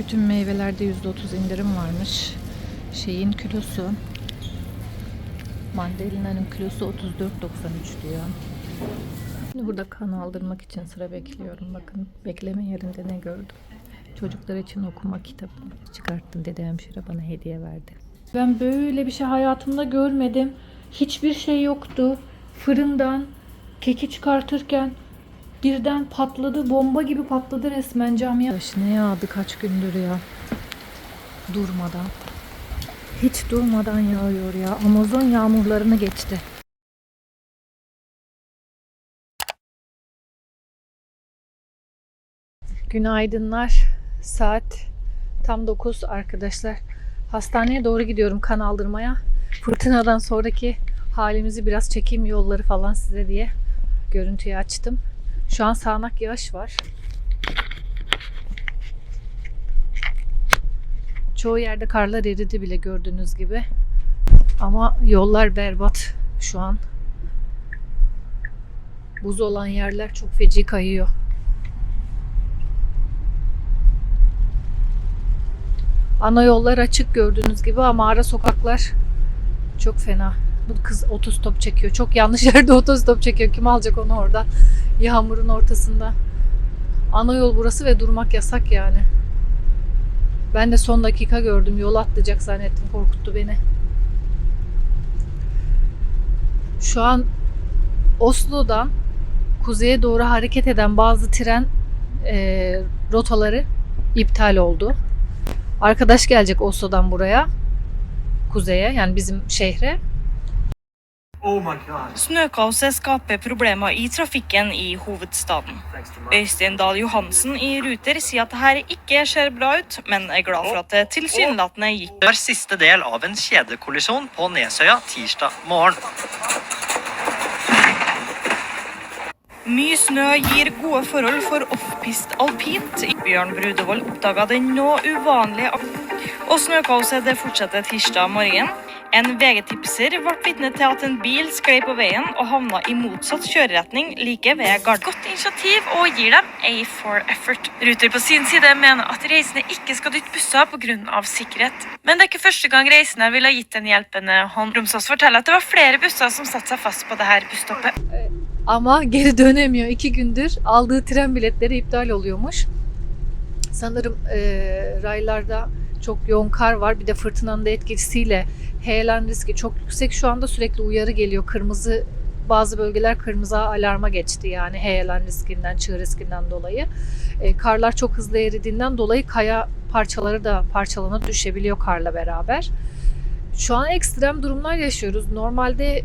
Bütün meyvelerde %30 indirim varmış. Şeyin kilosu Mandalina'nın kilosu 34.93 diyor. Şimdi burada kan aldırmak için sıra bekliyorum. Bakın bekleme yerinde ne gördüm. Çocuklar için okuma kitabı çıkarttım. Dede hemşire bana hediye verdi. Ben böyle bir şey hayatımda görmedim. Hiçbir şey yoktu. Fırından keki çıkartırken birden patladı. Bomba gibi patladı resmen camiye. Yaş ne yağdı kaç gündür ya. Durmadan. Hiç durmadan yağıyor ya. Amazon yağmurlarını geçti. Günaydınlar. Saat tam 9 arkadaşlar. Hastaneye doğru gidiyorum kan aldırmaya. Fırtınadan sonraki halimizi biraz çekeyim yolları falan size diye görüntüyü açtım. Şu an sağanak yağış var. Çoğu yerde karlar eridi bile gördüğünüz gibi. Ama yollar berbat şu an. Buz olan yerler çok feci kayıyor. Ana yollar açık gördüğünüz gibi ama ara sokaklar çok fena. Bu kız otostop çekiyor. Çok yanlış yerde otostop çekiyor. Kim alacak onu orada? Yağmurun ortasında. Ana yol burası ve durmak yasak yani. Ben de son dakika gördüm. Yol atlayacak zannettim. Korkuttu beni. Şu an Oslo'dan kuzeye doğru hareket eden bazı tren e, rotaları iptal oldu. Arkadaş gelecek Oslo'dan buraya. Kuzeye yani bizim şehre. Oh. Snøkaoset skaper problemer i trafikken i hovedstaden. Øystein Dahl Johansen i Ruter sier at det her ikke ser bra ut, men er glad for at det tilsynelatende gikk Det var siste del av en kjedekollisjon på Nesøya tirsdag morgen. Mye snø gir gode forhold for offpist alpint. Bjørn Brudevold oppdaga den nå uvanlige Og snøkaoset det fortsetter tirsdag morgen. En VG-tipser ble vitne til at en bil sklei på veien og havna i motsatt kjøreretning like ved Gard. godt initiativ og gir dem A for effort. Ruter på sin side mener at reisende ikke skal dytte busser pga. sikkerhet. Men det er ikke første gang reisende ville gitt en hjelpende hånd. Romsås forteller at det var flere busser som satte seg fast på dette busstoppet. Ama geri dönemiyor. İki gündür aldığı tren biletleri iptal oluyormuş. Sanırım eee, raylarda çok yoğun kar var. Bir de fırtınanın da etkisiyle heyelan riski çok yüksek. Şu anda sürekli uyarı geliyor. Kırmızı bazı bölgeler kırmızı alarma geçti yani heyelan riskinden, çığ riskinden dolayı. E, karlar çok hızlı eridiğinden dolayı kaya parçaları da parçalanıp düşebiliyor karla beraber. Şu an ekstrem durumlar yaşıyoruz. Normalde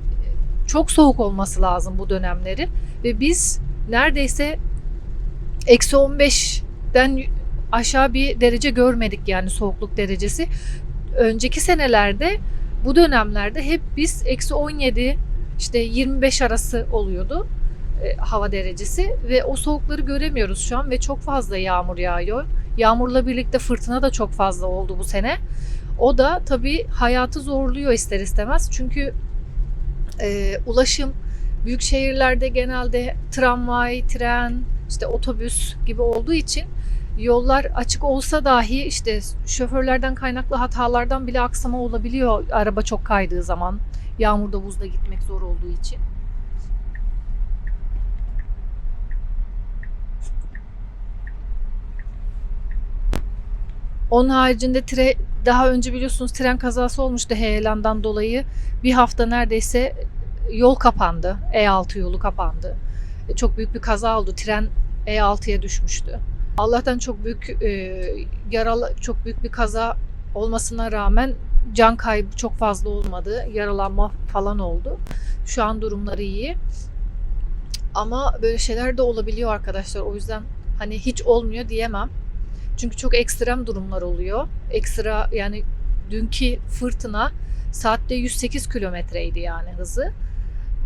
çok soğuk olması lazım bu dönemlerin ve biz neredeyse eksi 15'den aşağı bir derece görmedik yani soğukluk derecesi. Önceki senelerde bu dönemlerde hep biz eksi 17 işte 25 arası oluyordu e, hava derecesi ve o soğukları göremiyoruz şu an ve çok fazla yağmur yağıyor. Yağmurla birlikte fırtına da çok fazla oldu bu sene. O da tabii hayatı zorluyor ister istemez çünkü e, ulaşım büyük şehirlerde genelde tramvay, tren, işte otobüs gibi olduğu için yollar açık olsa dahi işte şoförlerden kaynaklı hatalardan bile aksama olabiliyor araba çok kaydığı zaman. Yağmurda buzda gitmek zor olduğu için. Onun haricinde tre, daha önce biliyorsunuz tren kazası olmuştu heyelandan dolayı. Bir hafta neredeyse yol kapandı. E6 yolu kapandı. E, Çok büyük bir kaza oldu. Tren E6'ya düşmüştü. Allah'tan çok büyük e, yaralı, çok büyük bir kaza olmasına rağmen can kaybı çok fazla olmadı. Yaralanma falan oldu. Şu an durumları iyi. Ama böyle şeyler de olabiliyor arkadaşlar. O yüzden hani hiç olmuyor diyemem. Çünkü çok ekstrem durumlar oluyor. Ekstra yani dünkü fırtına saatte 108 kilometreydi yani hızı.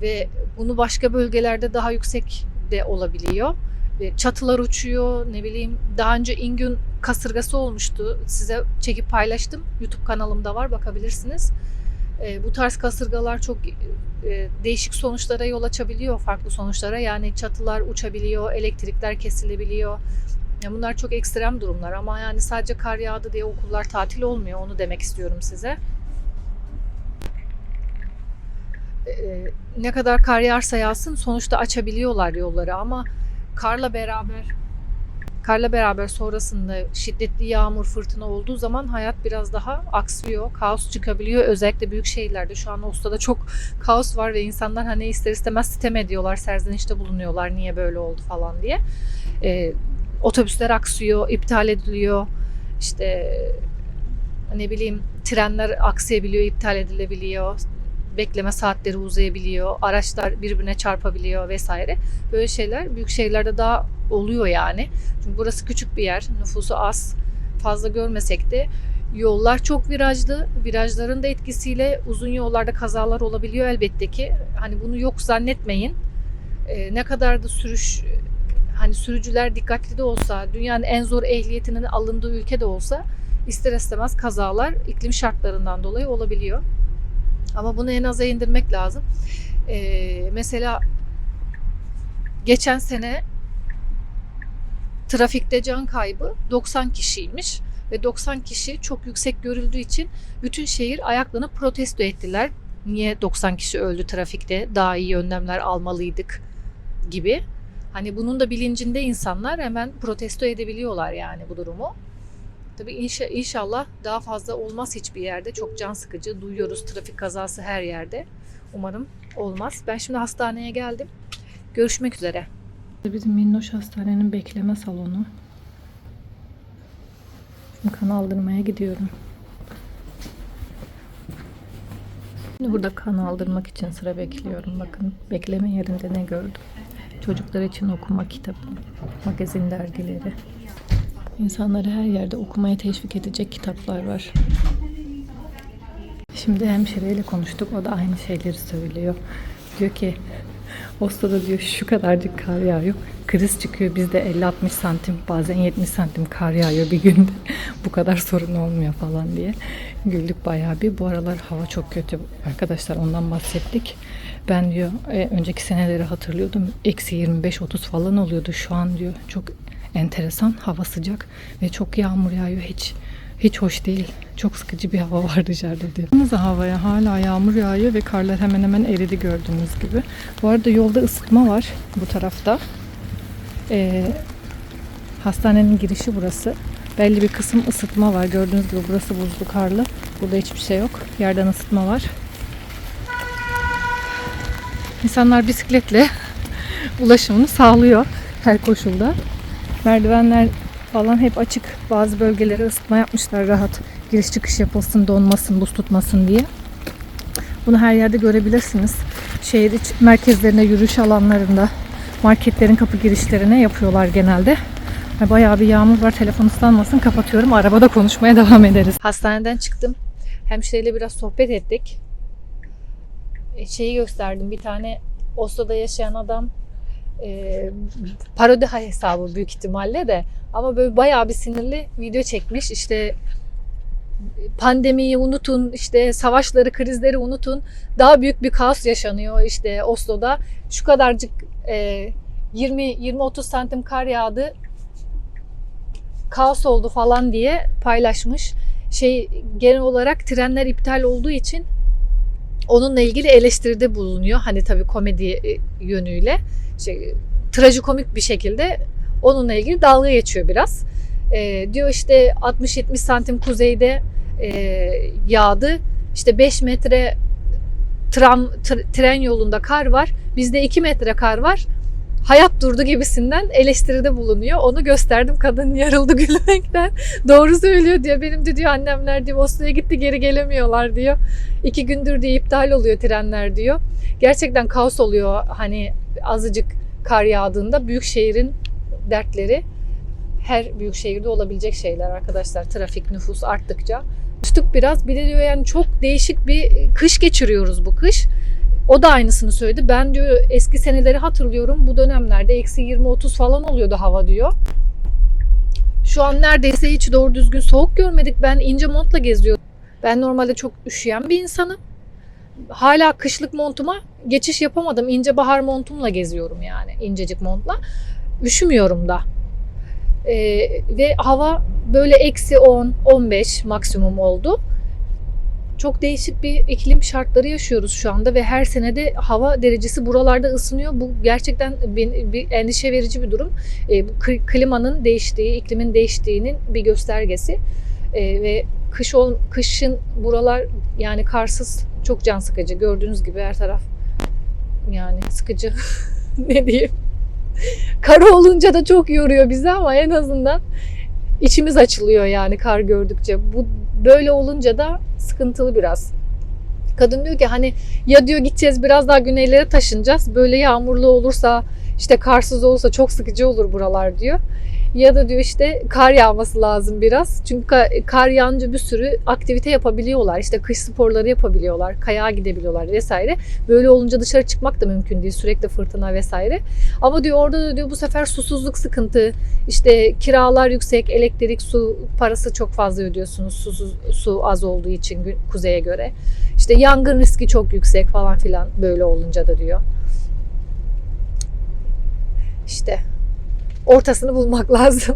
Ve bunu başka bölgelerde daha yüksek de olabiliyor. Ve çatılar uçuyor ne bileyim daha önce İngün kasırgası olmuştu. Size çekip paylaştım. YouTube kanalımda var bakabilirsiniz. E, bu tarz kasırgalar çok e, değişik sonuçlara yol açabiliyor, farklı sonuçlara. Yani çatılar uçabiliyor, elektrikler kesilebiliyor. Ya bunlar çok ekstrem durumlar ama yani sadece kar yağdı diye okullar tatil olmuyor. Onu demek istiyorum size. Ee, ne kadar kar yağarsa yağsın sonuçta açabiliyorlar yolları ama karla beraber karla beraber sonrasında şiddetli yağmur fırtına olduğu zaman hayat biraz daha aksıyor. Kaos çıkabiliyor. Özellikle büyük şehirlerde şu an Oslo'da çok kaos var ve insanlar hani ister istemez sitem ediyorlar, serzenişte bulunuyorlar niye böyle oldu falan diye. Ee, otobüsler aksıyor, iptal ediliyor. İşte ne bileyim trenler aksayabiliyor, iptal edilebiliyor. Bekleme saatleri uzayabiliyor, araçlar birbirine çarpabiliyor vesaire. Böyle şeyler büyük şehirlerde daha oluyor yani. Çünkü burası küçük bir yer, nüfusu az. Fazla görmesek de yollar çok virajlı. Virajların da etkisiyle uzun yollarda kazalar olabiliyor elbette ki. Hani bunu yok zannetmeyin. Ee, ne kadar da sürüş hani sürücüler dikkatli de olsa, dünyanın en zor ehliyetinin alındığı ülke de olsa ister istemez kazalar iklim şartlarından dolayı olabiliyor. Ama bunu en aza indirmek lazım. Ee, mesela geçen sene trafikte can kaybı 90 kişiymiş ve 90 kişi çok yüksek görüldüğü için bütün şehir ayaklanıp protesto ettiler. Niye 90 kişi öldü trafikte? Daha iyi önlemler almalıydık gibi. Hani bunun da bilincinde insanlar hemen protesto edebiliyorlar yani bu durumu. Tabii inşa, inşallah daha fazla olmaz hiçbir yerde. Çok can sıkıcı. Duyuyoruz trafik kazası her yerde. Umarım olmaz. Ben şimdi hastaneye geldim. Görüşmek üzere. Bizim Minnoş Hastane'nin bekleme salonu. Şimdi kan aldırmaya gidiyorum. Şimdi burada kan aldırmak için sıra bekliyorum. Bakın bekleme yerinde ne gördüm. Çocuklar için okuma kitabı, magazin dergileri. İnsanları her yerde okumaya teşvik edecek kitaplar var. Şimdi hemşireyle konuştuk. O da aynı şeyleri söylüyor. Diyor ki Oslo'da diyor şu kadarcık kar yağıyor. Kriz çıkıyor bizde 50-60 santim bazen 70 santim kar yağıyor bir günde. Bu kadar sorun olmuyor falan diye. Güldük bayağı bir. Bu aralar hava çok kötü arkadaşlar ondan bahsettik. Ben diyor e, önceki seneleri hatırlıyordum. Eksi 25-30 falan oluyordu. Şu an diyor çok enteresan. Hava sıcak ve çok yağmur yağıyor. Hiç hiç hoş değil. Çok sıkıcı bir hava var dışarıda diyor. Bakınız havaya hala yağmur yağıyor ve karlar hemen hemen eridi gördüğünüz gibi. Bu arada yolda ısıtma var bu tarafta. Ee, hastanenin girişi burası. Belli bir kısım ısıtma var. Gördüğünüz gibi burası buzlu karlı. Burada hiçbir şey yok. Yerden ısıtma var. İnsanlar bisikletle ulaşımını sağlıyor her koşulda. Merdivenler falan hep açık. Bazı bölgelere ısıtma yapmışlar rahat. Giriş çıkış yapılsın, donmasın, buz tutmasın diye. Bunu her yerde görebilirsiniz. Şehir iç merkezlerinde, yürüyüş alanlarında, marketlerin kapı girişlerine yapıyorlar genelde. Ay, Bayağı bir yağmur var. Telefon ıslanmasın. Kapatıyorum. Arabada konuşmaya devam ederiz. Hastaneden çıktım. Hemşireyle biraz sohbet ettik. E, Şeyi gösterdim. Bir tane Oslo'da yaşayan adam e, parodi hesabı büyük ihtimalle de ama böyle bayağı bir sinirli video çekmiş. İşte pandemiyi unutun, işte savaşları, krizleri unutun. Daha büyük bir kaos yaşanıyor işte Oslo'da. Şu kadarcık e, 20-30 santim kar yağdı. Kaos oldu falan diye paylaşmış. Şey genel olarak trenler iptal olduğu için onunla ilgili eleştiride bulunuyor. Hani tabii komedi e, yönüyle. Şey, trajikomik bir şekilde onunla ilgili dalga geçiyor biraz. E, diyor işte 60-70 santim kuzeyde e, yağdı. İşte 5 metre tram, tr- tren yolunda kar var. Bizde 2 metre kar var. Hayat durdu gibisinden eleştiride bulunuyor. Onu gösterdim. Kadın yarıldı gülmekten. Doğru söylüyor diyor. Benim de diyor annemler diyor Oslo'ya gitti geri gelemiyorlar diyor. İki gündür diye iptal oluyor trenler diyor. Gerçekten kaos oluyor hani azıcık kar yağdığında büyük şehrin dertleri her büyük şehirde olabilecek şeyler arkadaşlar. Trafik nüfus arttıkça. Üstlük biraz bir de diyor yani çok değişik bir kış geçiriyoruz bu kış. O da aynısını söyledi. Ben diyor eski seneleri hatırlıyorum. Bu dönemlerde eksi 20-30 falan oluyordu hava diyor. Şu an neredeyse hiç doğru düzgün soğuk görmedik. Ben ince montla geziyorum. Ben normalde çok üşüyen bir insanım. Hala kışlık montuma geçiş yapamadım. İnce bahar montumla geziyorum yani. incecik montla. Üşümüyorum da. E, ve hava böyle eksi 10, 15 maksimum oldu. Çok değişik bir iklim şartları yaşıyoruz şu anda ve her senede hava derecesi buralarda ısınıyor. Bu gerçekten bir, endişe verici bir durum. E, kli- klimanın değiştiği, iklimin değiştiğinin bir göstergesi. E, ve kış ol, kışın buralar yani karsız çok can sıkıcı. Gördüğünüz gibi her taraf yani sıkıcı. ne diyeyim? Kar olunca da çok yoruyor bizi ama en azından içimiz açılıyor yani kar gördükçe. Bu böyle olunca da sıkıntılı biraz. Kadın diyor ki hani ya diyor gideceğiz biraz daha güneylere taşınacağız. Böyle yağmurlu olursa işte karsız olursa çok sıkıcı olur buralar diyor. Ya da diyor işte kar yağması lazım biraz. Çünkü ka- kar yağınca bir sürü aktivite yapabiliyorlar. İşte kış sporları yapabiliyorlar. Kayağa gidebiliyorlar vesaire. Böyle olunca dışarı çıkmak da mümkün değil. Sürekli fırtına vesaire. Ama diyor orada da diyor bu sefer susuzluk sıkıntı. İşte kiralar yüksek, elektrik, su parası çok fazla ödüyorsunuz. Susuz, su az olduğu için kuzeye göre. İşte yangın riski çok yüksek falan filan böyle olunca da diyor. İşte ortasını bulmak lazım.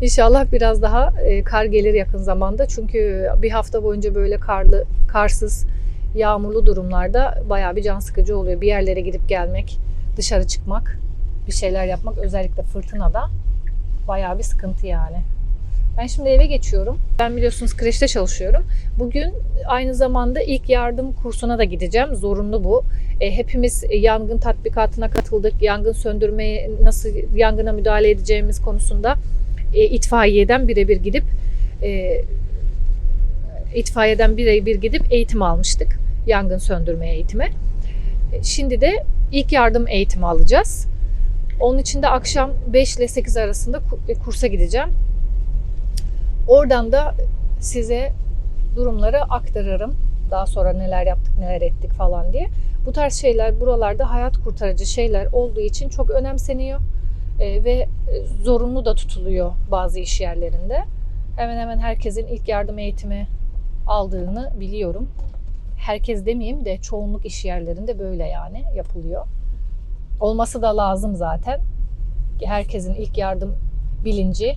İnşallah biraz daha e, kar gelir yakın zamanda. Çünkü bir hafta boyunca böyle karlı, karsız, yağmurlu durumlarda bayağı bir can sıkıcı oluyor. Bir yerlere gidip gelmek, dışarı çıkmak, bir şeyler yapmak özellikle fırtınada bayağı bir sıkıntı yani. Ben şimdi eve geçiyorum. Ben biliyorsunuz kreşte çalışıyorum. Bugün aynı zamanda ilk yardım kursuna da gideceğim. Zorunlu bu. E, hepimiz yangın tatbikatına katıldık. Yangın söndürmeye nasıl yangına müdahale edeceğimiz konusunda e, itfaiyeden birebir gidip e, itfaiyeden birebir gidip eğitim almıştık. Yangın söndürme eğitimi. E, Şimdi de ilk yardım eğitimi alacağız. Onun için de akşam 5 ile 8 arasında e, kursa gideceğim. Oradan da size durumları aktarırım. Daha sonra neler yaptık, neler ettik falan diye. Bu tarz şeyler buralarda hayat kurtarıcı şeyler olduğu için çok önemseniyor e, ve zorunlu da tutuluyor bazı iş yerlerinde. Hemen hemen herkesin ilk yardım eğitimi aldığını biliyorum. Herkes demeyeyim de çoğunluk iş yerlerinde böyle yani yapılıyor. Olması da lazım zaten. Herkesin ilk yardım bilinci,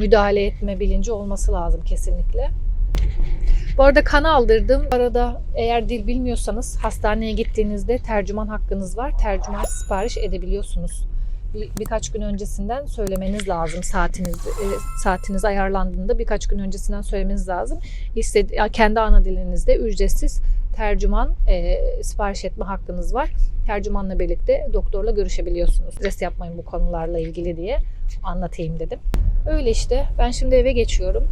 müdahale etme bilinci olması lazım kesinlikle. Bu arada kan aldırdım. Bu arada eğer dil bilmiyorsanız hastaneye gittiğinizde tercüman hakkınız var. Tercüman sipariş edebiliyorsunuz. Bir, birkaç gün öncesinden söylemeniz lazım saatiniz e, saatiniz ayarlandığında birkaç gün öncesinden söylemeniz lazım. İstedi, kendi ana dilinizde ücretsiz tercüman e, sipariş etme hakkınız var. Tercümanla birlikte doktorla görüşebiliyorsunuz. Stres yapmayın bu konularla ilgili diye anlatayım dedim. Öyle işte. Ben şimdi eve geçiyorum.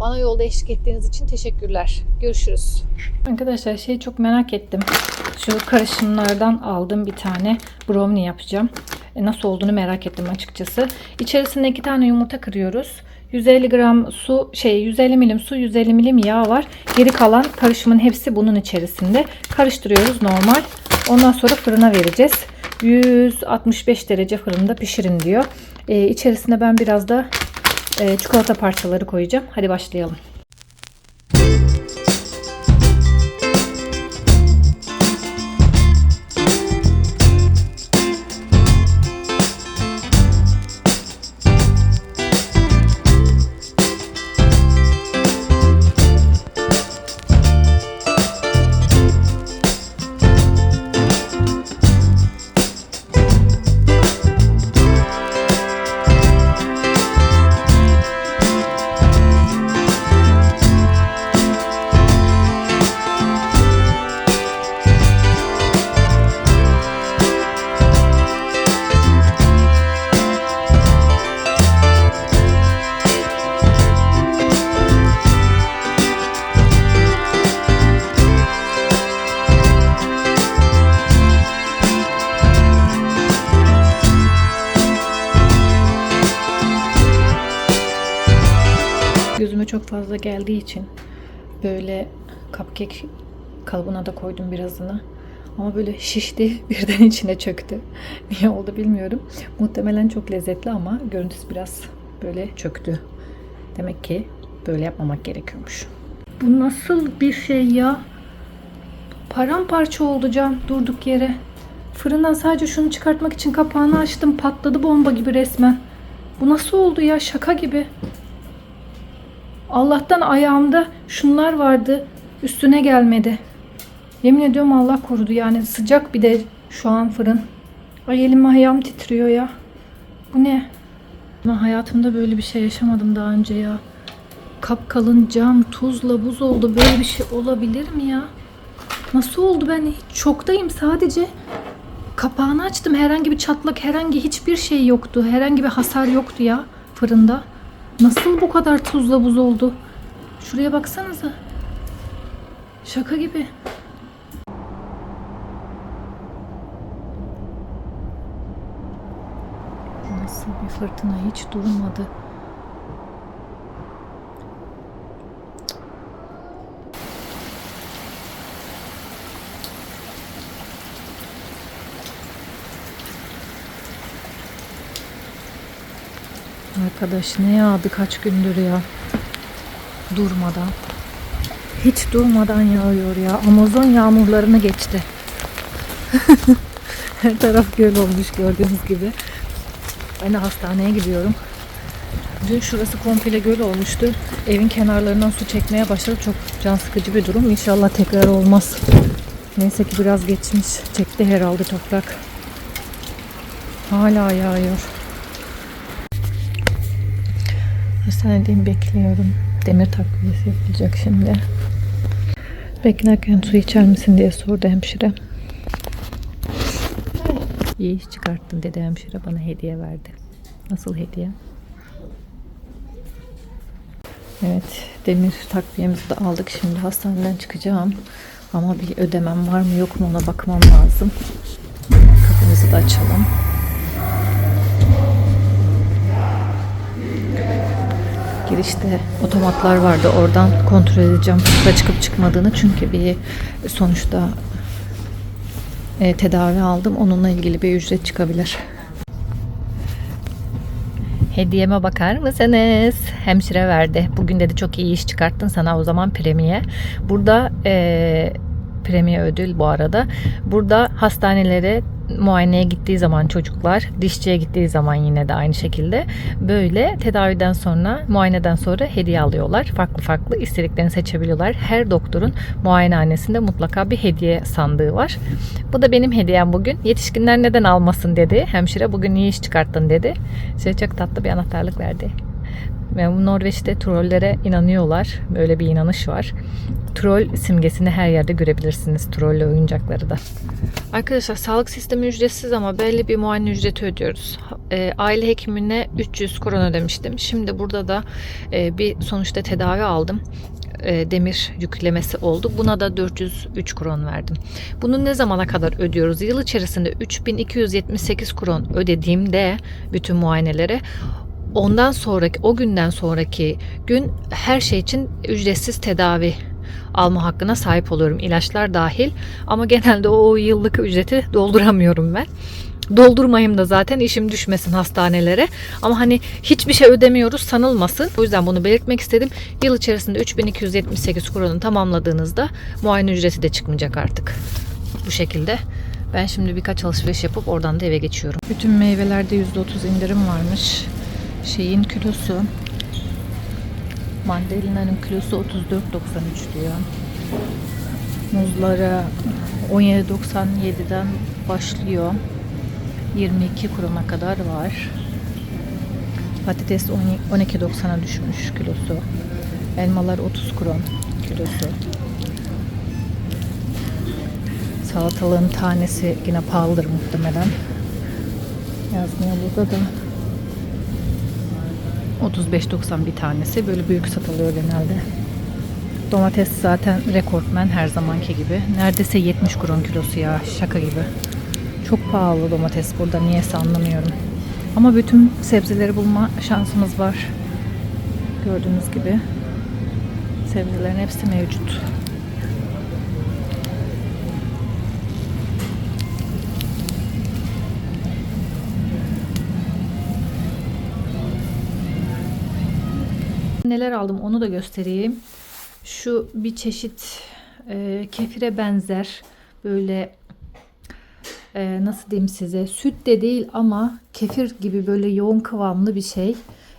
Bana yolda eşlik ettiğiniz için teşekkürler. Görüşürüz. Arkadaşlar şey çok merak ettim. Şu karışımlardan aldığım bir tane brownie yapacağım. E, nasıl olduğunu merak ettim açıkçası. İçerisine iki tane yumurta kırıyoruz. 150 gram su, şey 150 milim su, 150 milim yağ var. Geri kalan karışımın hepsi bunun içerisinde. Karıştırıyoruz normal. Ondan sonra fırına vereceğiz. 165 derece fırında pişirin diyor. E, içerisine ben biraz da e, çikolata parçaları koyacağım. Hadi başlayalım. Fazla geldiği için böyle cupcake kalıbına da koydum birazını. Ama böyle şişti birden içine çöktü. Niye oldu bilmiyorum. Muhtemelen çok lezzetli ama görüntüsü biraz böyle çöktü. Demek ki böyle yapmamak gerekiyormuş. Bu nasıl bir şey ya? Paramparça oldu cam durduk yere. Fırından sadece şunu çıkartmak için kapağını açtım. Patladı bomba gibi resmen. Bu nasıl oldu ya? Şaka gibi. Allah'tan ayağımda şunlar vardı. Üstüne gelmedi. Yemin ediyorum Allah korudu yani sıcak bir de şu an fırın. Ay elim ayağım titriyor ya. Bu ne? Ben hayatımda böyle bir şey yaşamadım daha önce ya. Kapkalın cam, tuzla buz oldu. Böyle bir şey olabilir mi ya? Nasıl oldu ben hiç şoktayım sadece. Kapağını açtım. Herhangi bir çatlak, herhangi hiçbir şey yoktu. Herhangi bir hasar yoktu ya fırında. Nasıl bu kadar tuzla buz oldu? Şuraya baksanıza. Şaka gibi. Nasıl bir fırtına hiç durmadı. Arkadaş ne yağdı kaç gündür ya. Durmadan. Hiç durmadan yağıyor ya. Amazon yağmurlarını geçti. Her taraf göl olmuş gördüğünüz gibi. Ben de hastaneye gidiyorum. Dün şurası komple göl olmuştu. Evin kenarlarından su çekmeye başladı. Çok can sıkıcı bir durum. İnşallah tekrar olmaz. Neyse ki biraz geçmiş. Çekti herhalde toprak. Hala yağıyor. Hastanedeyim bekliyorum. Demir takviyesi yapılacak şimdi. Beklerken su içer misin diye sordu hemşire. İyi iş çıkarttın dedi hemşire bana hediye verdi. Nasıl hediye? Evet demir takviyemizi de aldık. Şimdi hastaneden çıkacağım. Ama bir ödemem var mı yok mu ona bakmam lazım. Kapımızı da açalım. Girişte otomatlar vardı. Oradan kontrol edeceğim da çıkıp çıkmadığını. Çünkü bir sonuçta e, tedavi aldım. Onunla ilgili bir ücret çıkabilir. Hediyeme bakar mısınız? Hemşire verdi. Bugün dedi çok iyi iş çıkarttın sana o zaman premiye. Burada e, premiye ödül bu arada. Burada hastanelere muayeneye gittiği zaman çocuklar, dişçiye gittiği zaman yine de aynı şekilde böyle tedaviden sonra, muayeneden sonra hediye alıyorlar. Farklı farklı istediklerini seçebiliyorlar. Her doktorun muayenehanesinde mutlaka bir hediye sandığı var. Bu da benim hediyem bugün. Yetişkinler neden almasın dedi. Hemşire bugün iyi iş çıkarttın dedi. Size çok tatlı bir anahtarlık verdi. Ve bu Norveç'te trollere inanıyorlar. Böyle bir inanış var. Troll simgesini her yerde görebilirsiniz. Trolle oyuncakları da. Arkadaşlar sağlık sistemi ücretsiz ama belli bir muayene ücreti ödüyoruz. E, aile hekimine 300 kron ödemiştim. Şimdi burada da e, bir sonuçta tedavi aldım. E, demir yüklemesi oldu. Buna da 403 kron verdim. Bunu ne zamana kadar ödüyoruz? Yıl içerisinde 3278 kron ödediğimde bütün muayenelere ondan sonraki o günden sonraki gün her şey için ücretsiz tedavi alma hakkına sahip oluyorum. ilaçlar dahil. Ama genelde o yıllık ücreti dolduramıyorum ben. Doldurmayayım da zaten işim düşmesin hastanelere. Ama hani hiçbir şey ödemiyoruz sanılmasın. O yüzden bunu belirtmek istedim. Yıl içerisinde 3278 kronunu tamamladığınızda muayene ücreti de çıkmayacak artık. Bu şekilde. Ben şimdi birkaç alışveriş yapıp oradan da eve geçiyorum. Bütün meyvelerde %30 indirim varmış. Şeyin kilosu Mandalina'nın kilosu 34.93 diyor. Muzları 17.97'den başlıyor. 22 kuruma kadar var. Patates 12.90'a düşmüş kilosu. Elmalar 30 kron kilosu. Salatalığın tanesi yine pahalıdır muhtemelen. Yazmıyor burada da. 35.90 bir tanesi. Böyle büyük satılıyor genelde. Domates zaten rekortmen her zamanki gibi. Neredeyse 70 kron kilosu ya. Şaka gibi. Çok pahalı domates burada. Niyeyse anlamıyorum. Ama bütün sebzeleri bulma şansımız var. Gördüğünüz gibi. Sebzelerin hepsi mevcut. Neler aldım onu da göstereyim. Şu bir çeşit e, kefire benzer böyle e, nasıl diyeyim size süt de değil ama kefir gibi böyle yoğun kıvamlı bir şey.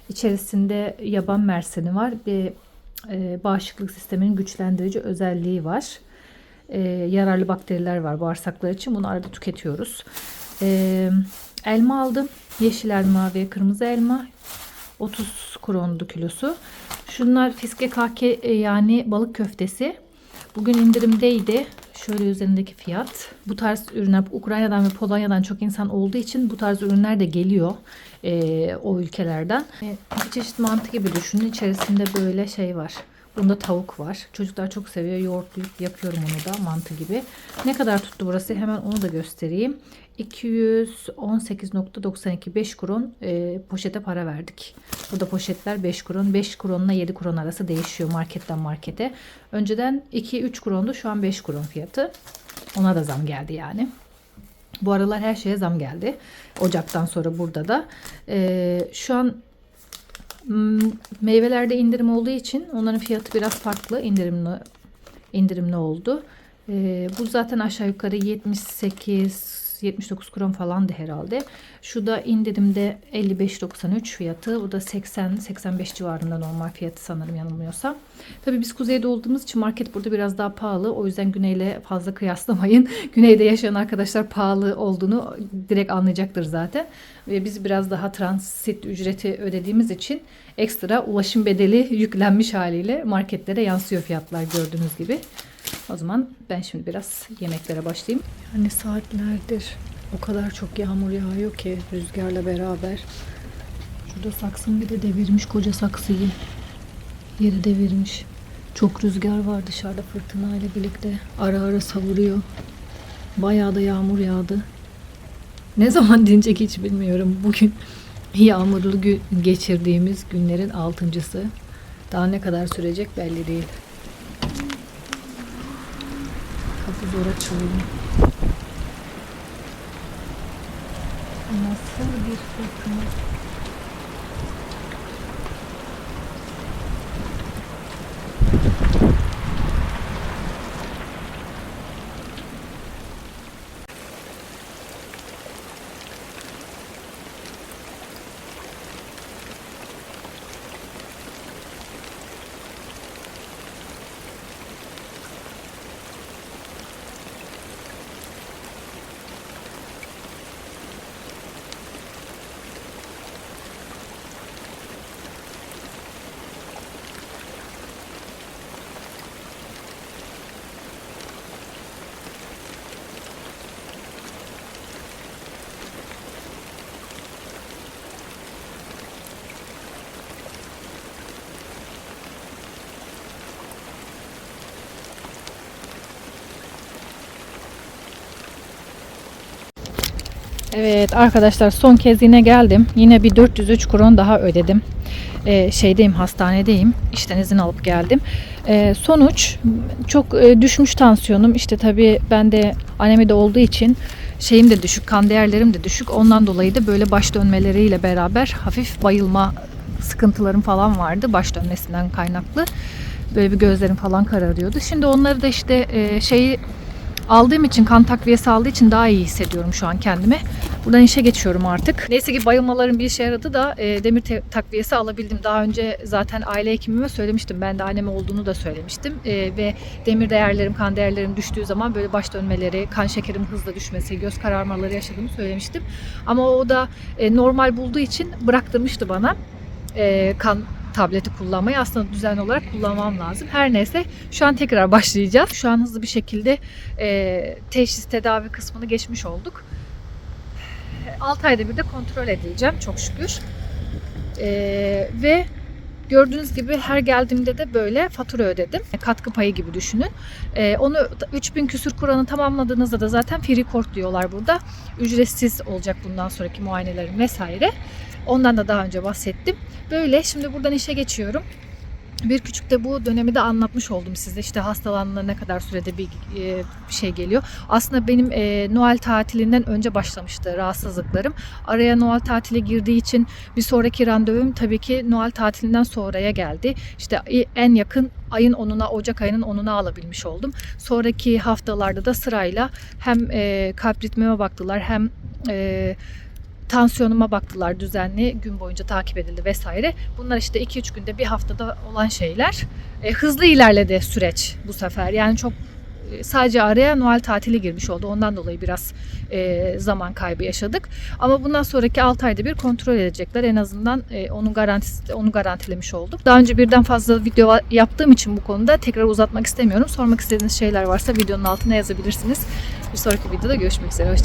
İçerisinde yaban merseni var. Bir e, bağışıklık sisteminin güçlendirici özelliği var. E, yararlı bakteriler var bağırsaklar için. Bunu arada tüketiyoruz. E, elma aldım. Yeşil elma ve kırmızı elma. 30 krondu kilosu. Şunlar fiske kake e, yani balık köftesi. Bugün indirimdeydi. Şöyle üzerindeki fiyat. Bu tarz ürünler Ukrayna'dan ve Polonya'dan çok insan olduğu için bu tarz ürünler de geliyor e, o ülkelerden. E, bir çeşit mantı gibi düşünün. İçerisinde böyle şey var. Bunda tavuk var. Çocuklar çok seviyor. Yoğurtlayıp yapıyorum onu da mantı gibi. Ne kadar tuttu burası? Hemen onu da göstereyim. 218.92 5 kron e, poşete para verdik. Burada poşetler 5 kron. 5 kronla 7 kron arası değişiyor marketten markete. Önceden 2-3 krondu. Şu an 5 kron fiyatı. Ona da zam geldi yani. Bu aralar her şeye zam geldi. Ocaktan sonra burada da. E, şu an meyvelerde indirim olduğu için onların fiyatı biraz farklı. indirimli indirimli oldu. E, bu zaten aşağı yukarı 78 79 kron falandı herhalde. Şu da indirimde 55.93 fiyatı. Bu da 80-85 civarında normal fiyatı sanırım yanılmıyorsam. Tabii biz kuzeyde olduğumuz için market burada biraz daha pahalı. O yüzden güneyle fazla kıyaslamayın. Güneyde yaşayan arkadaşlar pahalı olduğunu direkt anlayacaktır zaten. Ve biz biraz daha transit ücreti ödediğimiz için ekstra ulaşım bedeli yüklenmiş haliyle marketlere yansıyor fiyatlar gördüğünüz gibi. O zaman ben şimdi biraz yemeklere başlayayım. Yani saatlerdir o kadar çok yağmur yağıyor ki rüzgarla beraber. Şurada saksını bir de devirmiş koca saksıyı. Yeri devirmiş. Çok rüzgar var dışarıda fırtına ile birlikte. Ara ara savuruyor. Bayağı da yağmur yağdı. Ne zaman dinecek hiç bilmiyorum. Bugün yağmurlu gün geçirdiğimiz günlerin altıncısı. Daha ne kadar sürecek belli değil. Kapı zor açılıyor. Nasıl bir fırtına? Evet arkadaşlar son kez yine geldim. Yine bir 403 kron daha ödedim. Ee, şeydeyim hastanedeyim. İşten izin alıp geldim. Ee, sonuç çok e, düşmüş tansiyonum. İşte tabii ben de anemi de olduğu için şeyim de düşük, kan değerlerim de düşük. Ondan dolayı da böyle baş dönmeleriyle beraber hafif bayılma sıkıntılarım falan vardı baş dönmesinden kaynaklı. Böyle bir gözlerim falan kararıyordu. Şimdi onları da işte e, şeyi aldığım için kan takviyesi aldığı için daha iyi hissediyorum şu an kendimi. Buradan işe geçiyorum artık. Neyse ki bayılmaların bir işe yaradı da e, demir takviyesi alabildim. Daha önce zaten aile hekimime söylemiştim. Ben de anneme olduğunu da söylemiştim. E, ve demir değerlerim, kan değerlerim düştüğü zaman böyle baş dönmeleri, kan şekerim hızla düşmesi, göz kararmaları yaşadığımı söylemiştim. Ama o da e, normal bulduğu için bıraktırmıştı bana e, kan tableti kullanmayı aslında düzenli olarak kullanmam lazım. Her neyse şu an tekrar başlayacağız. Şu an hızlı bir şekilde e, teşhis tedavi kısmını geçmiş olduk. 6 ayda bir de kontrol edileceğim çok şükür. E, ve gördüğünüz gibi her geldiğimde de böyle fatura ödedim. Katkı payı gibi düşünün. E, onu 3000 küsür kuranı tamamladığınızda da zaten free court diyorlar burada. Ücretsiz olacak bundan sonraki muayenelerin vesaire. Ondan da daha önce bahsettim. Böyle şimdi buradan işe geçiyorum. Bir küçük de bu dönemi de anlatmış oldum size. İşte hastalandığında ne kadar sürede bir, e, şey geliyor. Aslında benim e, Noel tatilinden önce başlamıştı rahatsızlıklarım. Araya Noel tatili girdiği için bir sonraki randevum tabii ki Noel tatilinden sonraya geldi. İşte en yakın ayın 10'una, Ocak ayının 10'una alabilmiş oldum. Sonraki haftalarda da sırayla hem e, kalp ritmime baktılar hem e, tansiyonuma baktılar düzenli gün boyunca takip edildi vesaire. Bunlar işte 2-3 günde bir haftada olan şeyler. E, hızlı ilerledi süreç bu sefer. Yani çok e, sadece araya Noel tatili girmiş oldu. Ondan dolayı biraz e, zaman kaybı yaşadık. Ama bundan sonraki 6 ayda bir kontrol edecekler. En azından e, onun garantisi onu garantilemiş oldum. Daha önce birden fazla video yaptığım için bu konuda tekrar uzatmak istemiyorum. Sormak istediğiniz şeyler varsa videonun altına yazabilirsiniz. Bir sonraki videoda görüşmek üzere. Hoşçakalın.